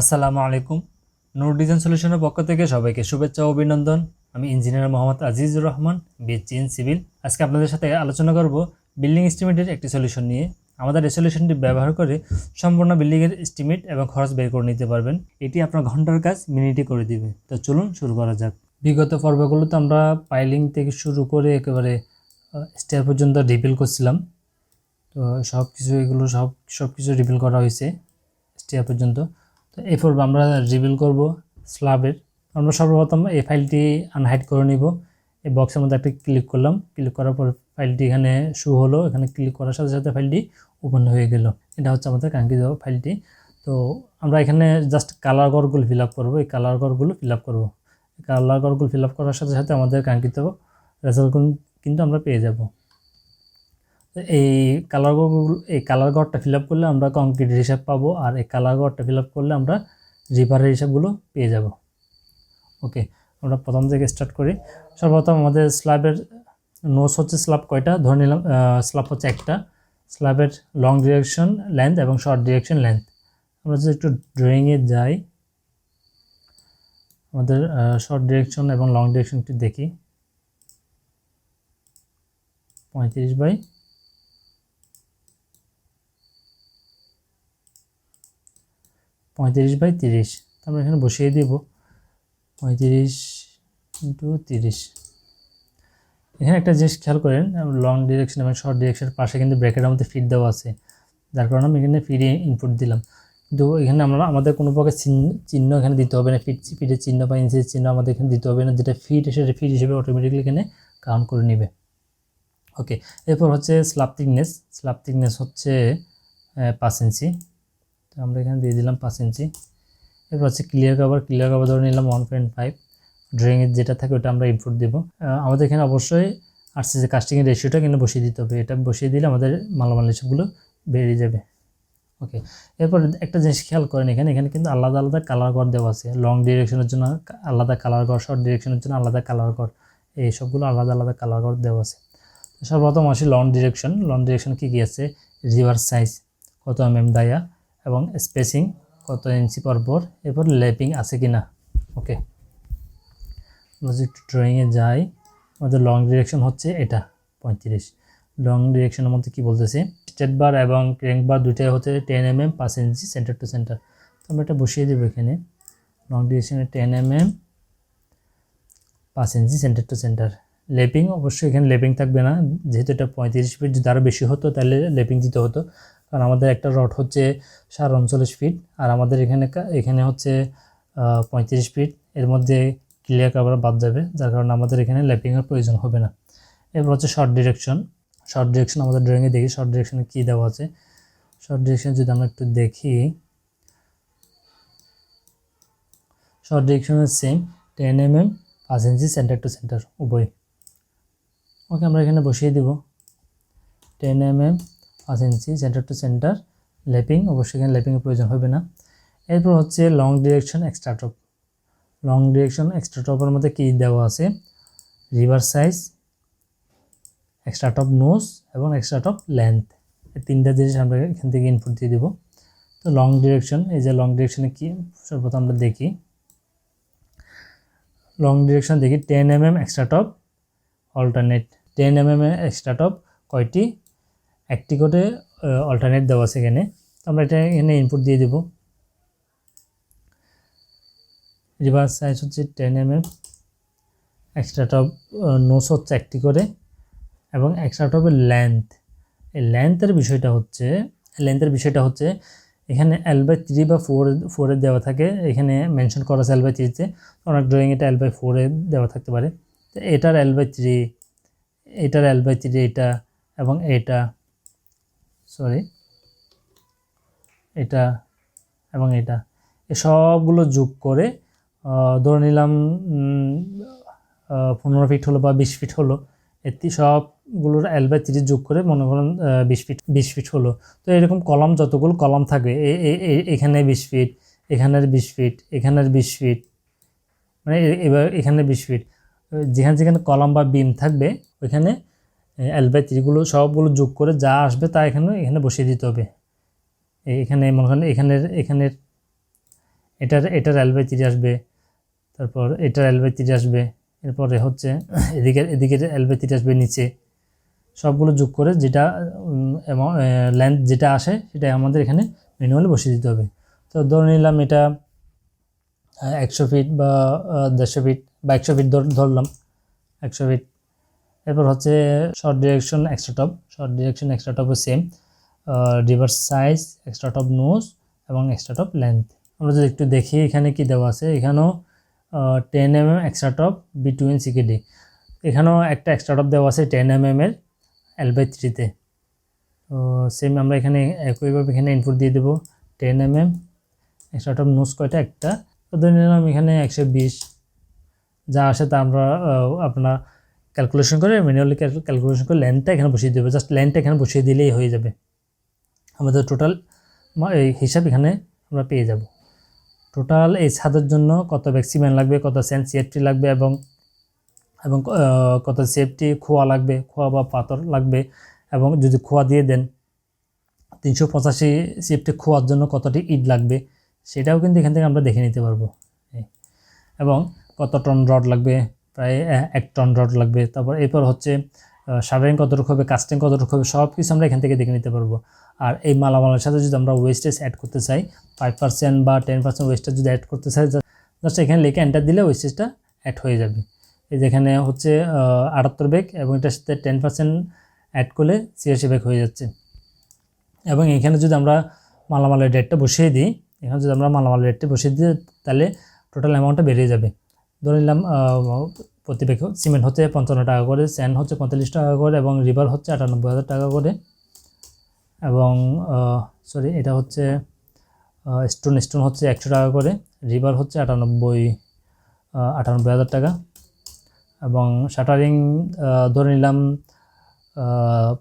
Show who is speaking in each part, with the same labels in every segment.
Speaker 1: আসসালামু আলাইকুম। নূর ডিজাইন সলিউশনের পক্ষ থেকে সবাইকে শুভেচ্ছা ও অভিনন্দন। আমি engineer Mohammad Azizur Rahman BSc in civil. আজকে আপনাদের সাথে আলোচনা করব বিল্ডিং এস্টিমেটের একটি সলিউশন নিয়ে। আমাদের এই সলিউশনটি ব্যবহার করে সম্পূর্ণ বিল্ডিংয়ের এস্টিমেট এবং খরচ বের করে নিতে পারবেন। এটি আপনার ঘণ্টার কাজ মিনিটে করে দিবে। তো চলুন শুরু করা যাক। বিগত পর্বগুলোতে আমরা পাইলিং থেকে শুরু করে একেবারে স্টেয়ার পর্যন্ত রিপিল করছিলাম। তো সব কিছু এগুলো সব সব কিছু রিপিল করা হয়েছে স্টেয়ার পর্যন্ত। তো এই পর্বে আমরা রিভিল করব স্ল্যাবের আমরা সর্বপ্রথম এই ফাইলটি আনহাইড করে নিব। এই বক্সের মধ্যে একটা ক্লিক করলাম। ক্লিক করার পর ফাইলটি এখানে শু হলো। এখানে ক্লিক করার সাথে সাথে ফাইলটি ওপেন হয়ে গেল। এটা হচ্ছে আমাদের কাঙ্ক্ষিত ফাইলটি তো আমরা এখানে জাস্ট কালার ঘরগুলো ফিল আপ করব। এই কালার ঘরগুলো ফিল আপ করব। কালার ঘরগুলো ফিল আপ করার সাথে সাথে আমাদের কাঙ্ক্ষিত রেজাল্ট কিন্তু আমরা পেয়ে যাব। এই কালার এই কালার ঘরটা ফিল আপ করলে আমরা কংক্রিটের হিসাব পাবো আর এই কালার ঘরটা ফিল আপ করলে আমরা রিপারের হিসাবগুলো পেয়ে যাব। ওকে আমরা প্রথম থেকে স্টার্ট করি। সর্বপ্রথম আমাদের স্ল্যাবের নোস হচ্ছে স্ল্যাব কয়টা? ধরে নিলাম স্ল্যাব হচ্ছে একটা। স্ল্যাবের লং ডিরেকশন লেন্থ এবং শর্ট ডিরেকশন লেন্থ আমরা যদি একটু ড্রয়িংয়ে যাই, আমাদের শর্ট ডিরেকশন এবং লং ডিরেকশনটি দেখি। পঁয়ত্রিশ বাই পঁয়ত্রিশ বাই তিরিশ। আমরা এখানে বসিয়ে দেব পঁয়ত্রিশ ইন্টু তিরিশ। এখানে একটা জিনিস খেয়াল করেন লং ডিরেকশন এবং শর্ট ডিরেকশনের পাশে কিন্তু ব্র্যাকেটের মধ্যে ফিট দেওয়া আছে। যার কারণে আমি এখানে ফিডে ইনপুট দিলাম। কিন্তু এখানে আমরা, আমাদের কোনো প্রকার চিহ্ন এখানে দিতে হবে না। ফিট ফিটের চিহ্ন বা ইঞ্চের চিহ্ন আমাদের এখানে দিতে হবে না। যেটা ফিট সেটা ফিট হিসেবে অটোমেটিকলি এখানে কাউন্ট করে নেবে। ওকে এরপর হচ্ছে স্ল্যাব থিকনেস স্ল্যাব থিকনেস হচ্ছে পাঁচ ইঞ্চি আমরা এখানে দিয়ে দিলাম পাঁচ ইঞ্চি। এরপর হচ্ছে ক্লিয়ার কাভার ক্লিয়ার কাভার ধরে নিলাম ওয়ান পয়েন্ট ফাইভ ড্রয়িংয়ের যেটা থাকে ওটা আমরা ইনপুট দেবো। আমাদের এখানে অবশ্যই আসছে যে কাস্টিংয়ের রেশিওটা কিন্তু বসিয়ে দিতে হবে। এটা বসিয়ে দিলে আমাদের মালামাল হিসেবগুলো বেরিয়ে যাবে। ওকে এরপর একটা জিনিস খেয়াল করেন এখানে। এখানে কিন্তু আলাদা আলাদা কালার কর দেওয়া আছে। লং ডিরেকশনের জন্য আলাদা কালার কর শর্ট ডিরেকশনের জন্য আলাদা কালার কর এই সবগুলো আলাদা আলাদা কালার কর দেওয়া আছে। সর্বপ্রথম আসি লং ডিরেকশন লং ডিরেকশন কী কী আছে? রিভার সাইজ কত এম এম ডায়া এবং স্পেসিং কত ইঞ্চি পর পর এরপর লেপিং আছে কি না ওকে যদি ড্রয়িংয়ে যাই, আমাদের লং ডিরেকশন হচ্ছে এটা, পঁয়ত্রিশ। লং ডিরেকশনের মধ্যে কি বলতেছে? স্টেট বার এবং ক্র্যাঙ্ক বার দুইটাই হচ্ছে টেন এম এম পাঁচ ইঞ্চি সেন্টার টু সেন্টার তো আমরা এটা বসিয়ে দেবো এখানে। লং ডিরেকশনে টেন এম এম পাঁচ inch centre to centre lapping অবশ্যই এখানে লেপিং থাকবে না। যেহেতু এটা পঁয়ত্রিশ ফিট যদি আরও বেশি হতো, তাহলে লেপিং দিতে হতো। কারণ আমাদের একটা রড হচ্ছে সাড়ে উনচল্লিশ ফিট, আর আমাদের এখানে এখানে হচ্ছে পঁয়ত্রিশ ফিট। এর মধ্যে ক্লিয়ার কাভার বাদ যাবে, যার কারণে আমাদের এখানে ল্যাপিংয়ের প্রয়োজন হবে না। এরপর হচ্ছে শর্ট ডিরেকশন শর্ট ডিরেকশন আমাদের ড্রয়িংয়ে দেখি শর্ট ডিরেকশনে কী দেওয়া আছে। শর্ট ডিরেকশন যদি আমরা একটু দেখি শর্ট ডিরেকশনের সেম টেন এম এম পাঁচ ইঞ্চি সেন্টার টু সেন্টার উভয়। ওকে আমরা এখানে বসিয়ে দেব। টেন এম এম পাঁচ ইঞ্চি সেন্টার টু সেন্টার ল্যাপিং অবশ্যই এখানে ল্যাপিংয়ের প্রয়োজন হবে না। এরপর হচ্ছে long direction extra top long direction extra টপের মধ্যে কী দেওয়া আছে? রিভার সাইজ এক্সট্রা টপ নোজ এবং এক্সট্রা টপ লেন্থ এই তিনটা জিনিস আমরা এখান থেকে ইনপুট দিয়ে দেবো। তো লং ডিরেকশন এই যে লং ডিরেকশনে কি সর্বপ্রথম আমরা দেখি। লং ডিরেকশন দেখি ten M M extra top alternate ten M M extra top কয়টি? একটি করে অল্টারনেট দেওয়া আছে এখানে। তো আমরা এটা এখানে ইনপুট দিয়ে দেবো। রিভার্স সাইজ হচ্ছে ten M M extra top nos হচ্ছে একটি করে এবং এক্সট্রা টপের লেন্থ এই লেন্থের বিষয়টা হচ্ছে লেন্থের বিষয়টা হচ্ছে, এখানে এল বাই থ্রি বা ফোর ফোরে দেওয়া থাকে। এখানে মেনশন করা আছে এল বাই থ্রিতে অনেক ড্রয়িং এটা এল বাই ফোরে দেওয়া থাকতে পারে। তো এটার এল বাই থ্রি এটার এল বাই থ্রি এটা, এবং এটা। সরি এটা এবং এটা। সবগুলো যোগ করে ধরে নিলাম পনেরো ফিট হলো বা বিশ ফিট হলো এটি সবগুলোর এল বাই তিরিশ যোগ করে মনে করেন বিশ ফিট বিশ ফিট হলো। তো এরকম কলম যতগুলো কলম থাকবে এখানে বিশ ফিট, এখানের বিশ ফিট, এখানের বিশ ফিট মানে এবার এখানে বিশ ফিট। যেখানে যেখানে কলম বা বিম থাকবে, ওইখানে এল বাই তিরিগুলো সবগুলো যোগ করে যা আসবে তা এখানে এখানে বসিয়ে দিতে হবে। এখানে মনে করেন এখানের এখানের, এটার এটার তিরিশ আসবে, তারপর এটার তিরিশ আসবে, এরপরে হচ্ছে এদিকে এদিকে তিরিশ আসবে নিচে। সবগুলো যোগ করে যেটা লেন্থ যেটা আসে সেটা আমাদের এখানে ম্যানুয়ালি বসিয়ে দিতে হবে। তো ধরে নিলাম এটা একশো ফিট বা দেড়শো ফিট বা একশো ফিট ধরলাম। একশো ফিট এরপর হচ্ছে short direction extra top short direction extra টপও same rebars size extra top nos এবং এক্সট্রা টপ লেন্থ আমরা যদি একটু দেখি এখানে কি দেওয়া আছে, এখানেও ten M M extra top between CKD এখানেও একটা এক্সট্রা টপ দেওয়া আছে টেন এম এম এর এল বাই থ্রিতে তো। সেম আমরা এখানে একইভাবে এখানে ইনপুট দিয়ে দেবো। Ten M M extra top nos কয়টা? একটা। তো ধরে নিলাম এখানে একশো বিশ। যা আসে তা আমরা আপনার ক্যালকুলেশন করে ম্যানুয়ালি ক্যালকুলেশন করে লেন্থটা এখানে বসিয়ে দেবে। জাস্ট লেন্থটা এখানে বসিয়ে দিলেই হয়ে যাবে। আমাদের টোটাল এই হিসাব এখানে আমরা পেয়ে যাব। টোটাল এই ছাদের জন্য কত ভ্যাক্সিম্যান লাগবে, কত সেন্ট সিএফটি লাগবে এবং এবং কত সেফটি খোয়া লাগবে, খোয়া বা পাথর লাগবে এবং যদি খোয়া দিয়ে দেন, তিনশো পঁচাশি সেফটি খোয়ার জন্য কতটি ইট লাগবে, সেটাও কিন্তু এখান থেকে আমরা দেখে নিতে পারব। এবং কত টন রড লাগবে প্রায় এক টন রড লাগবে। তারপর এরপর হচ্ছে সারাইং কতটুকু হবে কাস্টিং কতটুকু হবে সব কিছু আমরা এখান থেকে দেখে নিতে পারব। আর এই মালামালের সাথে যদি আমরা ওয়েস্টেজ অ্যাড করতে চাই ফাইভ পার্সেন্ট বা টেন পার্সেন্ট ওয়েস্টেজ যদি অ্যাড করতে চাই জাস্ট এখানে লিখে এন্টার দিলে ওয়েস্টেজটা অ্যাড হয়ে যাবে। এই যেখানে হচ্ছে আটাত্তর ব্যাগ এবং এটার সাথে টেন পার্সেন্ট অ্যাড করলে ছিয়াশি ব্যাগ হয়ে যাচ্ছে। এবং এখানে যদি আমরা মালামালের রেটটা বসিয়ে দিই, এখানে যদি আমরা মালামালের রেটটা বসিয়ে দিই, তাহলে টোটাল অ্যামাউন্টটা বেরিয়ে যাবে। ধরে নিলাম আহ, প্রতি ব্যাগ সিমেন্ট হচ্ছে পঞ্চান্ন টাকা করে স্যান্ড হচ্ছে পঁয়তাল্লিশ টাকা করে এবং রিভার হচ্ছে আটানব্বই হাজার টাকা করে। এবং সরি এটা হচ্ছে স্টোন স্টোন হচ্ছে একশো টাকা করে রিভার হচ্ছে আটানব্বই আটানব্বই হাজার টাকা। এবং শাটারিং ধরে নিলাম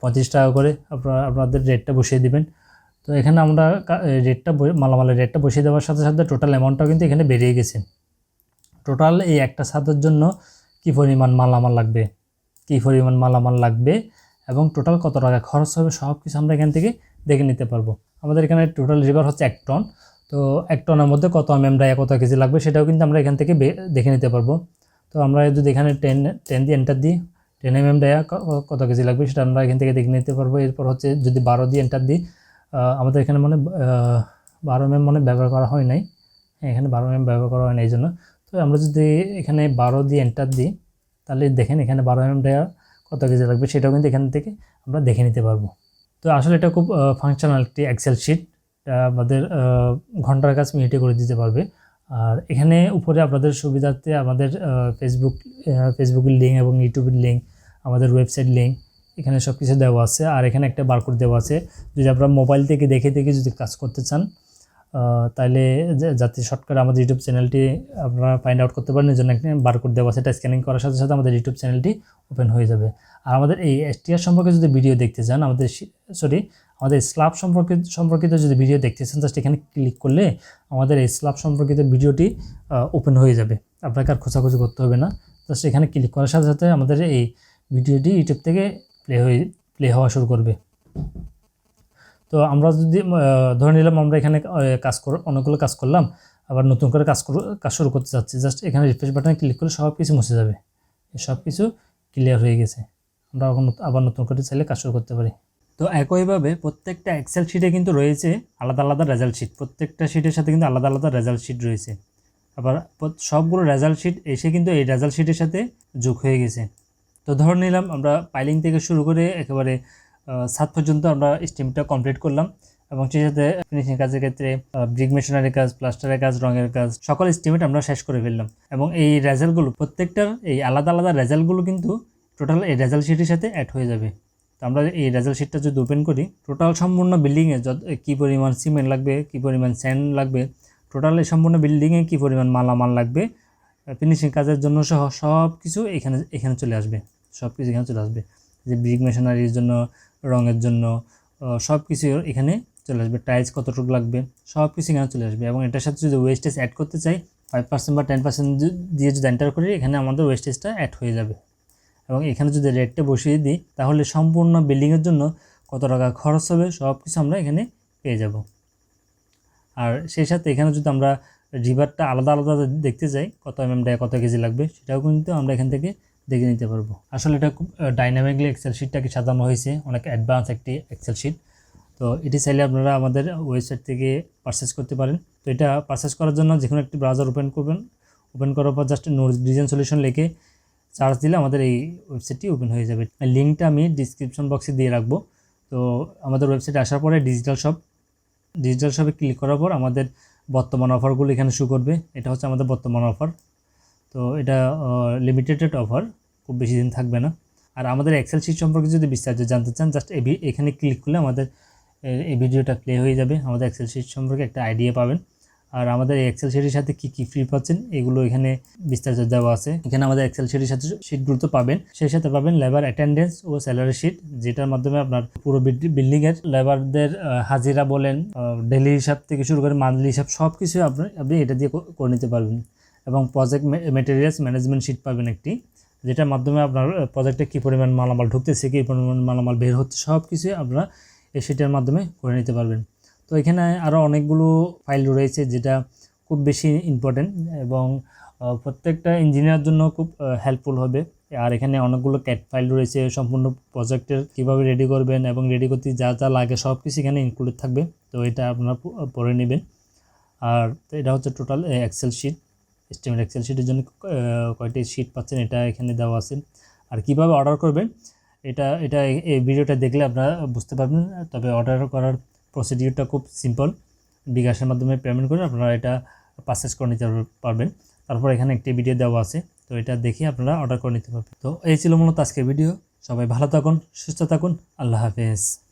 Speaker 1: পঁয়ত্রিশ টাকা করে আপনারা আপনাদের রেটটা বসিয়ে দিবেন। তো এখানে আমরা রেটটা মালামালের রেটটা বসিয়ে দেওয়ার সাথে সাথে টোটাল অ্যামাউন্টটাও কিন্তু এখানে বেরিয়ে গেছে। টোটাল এই একটা ছাদের জন্য কি পরিমাণ মালামাল লাগবে? কি পরিমাণ মালামাল লাগবে? এবং টোটাল কত টাকা খরচ হবে? সব কিছু আমরা এখান থেকে দেখে নিতে পারব। আমাদের এখানে টোটাল রিভার হচ্ছে এক টন। তো এক টনের মধ্যে কত ডায়া কত কেজি লাগবে সেটাও কিন্তু আমরা এখান থেকে দেখে নিতে পারব। তো আমরা যদি এখানে টেন টেন দিয়ে এন্টার দিই টেন এম এম ডায়া কত কেজি লাগবে সেটা আমরা এখান থেকে দেখে নিতে পারব। এরপর হচ্ছে যদি বারো দিয়ে এন্টার দিই আমাদের এখানে মানে বারো এম এম মানে ব্যবহার করা হয় নাই। হ্যাঁ, এখানে বারো এম ব্যবহার করা হয় না এই জন্য। তো আমরা যদি এখানে বারো দিয়ে এন্টার দিই, তাহলে দেখেন এখানে বারো এম ডায়া কত কেজি লাগবে সেটাও কিন্তু এখান থেকে আমরা দেখে নিতে পারব। তো আসলে এটা খুব ফাংশনাল একটি এক্সেল শিট আমাদের ঘণ্টার কাজ মিনিটে করে দিতে পারবে। আর এখানে উপরে আপনাদের সুবিধার্থে আমাদের ফেসবুক ফেসবুকের লিঙ্ক এবং ইউটিউবের লিঙ্ক আমাদের ওয়েবসাইট লিঙ্ক এখানে সব কিছু দেওয়া আছে। আর এখানে একটা বারকোড দেওয়া আছে। যদি আপনারা মোবাইল থেকে দেখে দেখে যদি কাজ করতে চান যে- যাতে শর্টকাট আমাদের ইউটিউব চ্যানেলটি আপনারা ফাইন্ড আউট করতে পারেন এই জন্য একটা বারকোড দেওয়া এটা স্ক্যানিং করার সাথে সাথে আমাদের ইউটিউব চ্যানেলটি ওপেন হয়ে যাবে। আর আমাদের এই এসটিআর সম্পর্কে যদি ভিডিও দেখতে চান, আমাদের সরি আমাদের স্ল্যাব সম্পর্কিত সম্পর্কিত যদি ভিডিও দেখতে চান জাস্ট এখানে ক্লিক করলে আমাদের এই স্ল্যাব সম্পর্কিত ভিডিওটি ওপেন হয়ে যাবে। আপনাকে আর খোঁজাখুঁজি করতে হবে না। জাস্ট এখানে ক্লিক করার সাথে সাথে আমাদের এই ভিডিওটি ইউটিউব থেকে প্লে হয়ে প্লে হওয়া শুরু করবে। তো আমরা যদি ধরে নিলাম আমরা এখানে কাজ কর, অনেকগুলো কাজ করলাম, আবার নতুন করে কাজ কাজ শুরু করতে চাচ্ছি জাস্ট এখানে রিফ্রেশ বাটনে ক্লিক করলে সব কিছু মুছে যাবে। সব কিছু ক্লিয়ার হয়ে গেছে। আমরা আবার নতুন করে চাইলে কাজ শুরু করতে পারি। তো একইভাবে প্রত্যেকটা এক্সেল শিটে কিন্তু রয়েছে আলাদা আলাদা রেজাল্ট শিট প্রত্যেকটা শিটের সাথে কিন্তু আলাদা আলাদা রেজাল্ট শিট রয়েছে। আবার সবগুলো রেজাল্ট শিট এসে কিন্তু এই রেজাল্ট শিটের সাথে যোগ হয়ে গেছে। তো ধরে নিলাম আমরা পাইলিং থেকে শুরু করে একেবারে ছাদ পর্যন্ত আমরা স্টিমটা কমপ্লিট করলাম এবং সেই সাথে ফিনিশিং কাজের ক্ষেত্রে ব্রিক মেশিনারির কাজ প্লাস্টারের কাজ, রঙের কাজ, সকল এস্টিমেট আমরা শেষ করে ফেললাম। এবং এই রেজাল্টগুলো প্রত্যেকটার এই আলাদা আলাদা রেজাল্টগুলো কিন্তু টোটাল এই রেজাল্ট শিটের সাথে অ্যাড হয়ে যাবে। তো আমরা এই রেজাল্ট শিটটা যদি ওপেন করি টোটাল সম্পূর্ণ বিল্ডিংয়ে যত কী পরিমাণ সিমেন্ট লাগবে, কী পরিমাণ স্যান্ড লাগবে টোটাল এই সম্পূর্ণ বিল্ডিংয়ে কী পরিমাণ মালামাল লাগবে ফিনিশিং কাজের জন্য সহ সব কিছু এখানে এখানে চলে আসবে। সব কিছু এখানে চলে আসবে। যে ব্রিক মেশিনারির জন্য রঙের জন্য সব কিছু এখানে চলে আসবে। টাইলস কতটুকু লাগবে? সব কিছু এখানে চলে আসবে এবং এটার সাথে যদি ওয়েস্টেজ অ্যাড করতে চাই ফাইভ পার্সেন্ট বা টেন পার্সেন্ট দিয়ে যদি এন্টার করি, এখানে আমাদের ওয়েস্টেজটা অ্যাড হয়ে যাবে। এবং এখানে যদি রেটটা বসিয়ে দিই, তাহলে সম্পূর্ণ বিল্ডিংয়ের জন্য কত টাকা খরচ হবে সব কিছু আমরা এখানে পেয়ে যাব। আর সেই সাথে এখানে যদি আমরা রিভারটা আলাদা আলাদা দেখতে চাই, কত এম এম কত কেজি লাগবে, সেটাও কিন্তু আমরা এখান থেকে দেখে নিতে পারব। আসলে এটা খুব ডাইনামিকলি এক্সেল শিটটাকে সাজানো হয়েছে। অনেক অ্যাডভান্স একটি এক্সেল শিট তো এটি চাইলে আপনারা আমাদের ওয়েবসাইট থেকে পারচেস করতে পারেন। তো এটা পারচেস করার জন্য যে কোনো একটি ব্রাউজার ওপেন করবেন। ওপেন করার পর জাস্ট নো ডিজাইন সলিউশন লিখে চার্জ দিলে আমাদের এই ওয়েবসাইটটি ওপেন হয়ে যাবে। লিঙ্কটা আমি ডিসক্রিপশন বক্সে দিয়ে রাখব। তো আমাদের ওয়েবসাইটে আসার পরে ডিজিটাল শপ ডিজিটাল শপে ক্লিক করার পর আমাদের বর্তমান অফারগুলো এখানে শো করবে। এটা হচ্ছে আমাদের বর্তমান অফার তো এটা লিমিটেড অফার খুব বেশি দিন থাকবে না। আর আমাদের এক্সেল শিট সম্পর্কে যদি বিস্তারিত জানতে চান জাস্ট এখানে ক্লিক করলে আমাদের এই ভিডিওটা প্লে হয়ে যাবে। আমাদের এক্সেল শিট সম্পর্কে একটা আইডিয়া পাবেন। আর আমাদের এক্সেল শিটের সাথে কি কি ফ্রি পাচ্ছেন, এগুলো এখানে বিস্তারিত দেওয়া আছে। এখানে আমাদের এক্সেল শিটের সাথে শিটগুলো তো পাবেন। সেই সাথে পাবেন লেবার অ্যাটেন্ডেন্স ও স্যালারি শিট যেটার মাধ্যমে আপনার পুরো বিল্ডিংয়ের লেবারদের হাজিরা বলেন ডেলি হিসাব থেকে শুরু করে মান্থলি হিসাব সব কিছু আপনি আপনি এটা দিয়ে করে নিতে পারবেন। এবং প্রজেক্ট মেটেরিয়ালস ম্যানেজমেন্ট শিট পাবেন একটি, যেটার মাধ্যমে আপনার প্রজেক্টে কী পরিমাণ মালামাল ঢুকতেছে, কী পরিমাণ মালামাল বের হচ্ছে সব কিছুই আপনারা এই শিটের মাধ্যমে করে নিতে পারবেন। তো এখানে আরও অনেকগুলো ফাইল রয়েছে যেটা খুব বেশি ইম্পর্টেন্ট এবং প্রত্যেকটা ইঞ্জিনিয়ার জন্য খুব হেল্পফুল হবে। আর এখানে অনেকগুলো ক্যাট ফাইল রয়েছে, সম্পূর্ণ প্রজেক্টের কীভাবে রেডি করবেন এবং রেডি করতে যা যা লাগে সব কিছু এখানে ইনক্লুডেড থাকবে। তো এটা আপনারা প- পড়ে নেবেন। আর এটা হচ্ছে টোটাল এক্সেল শিট স্টেমের এক্সেল শিটের জন্য কয়টি শিট পাচ্ছেন এটা এখানে দেওয়া আছে। আর কীভাবে অর্ডার করবেন, এটা এটা এই- ভিডিওটা দেখলে আপনারা বুঝতে পারবেন, তবে অর্ডার করার প্রসিডিউরটা খুব সিম্পল বিকাশের মাধ্যমে পেমেন্ট করে আপনারা এটা পারচেস করে নিতে পারবেন। তারপর এখানে একটি ভিডিও দেওয়া আছে, তো এটা দেখে আপনারা অর্ডার করে নিতে পারবেন। তো এই ছিল মূলত আজকের ভিডিও সবাই ভালো থাকুন, সুস্থ থাকুন, আল্লাহ হাফেজ।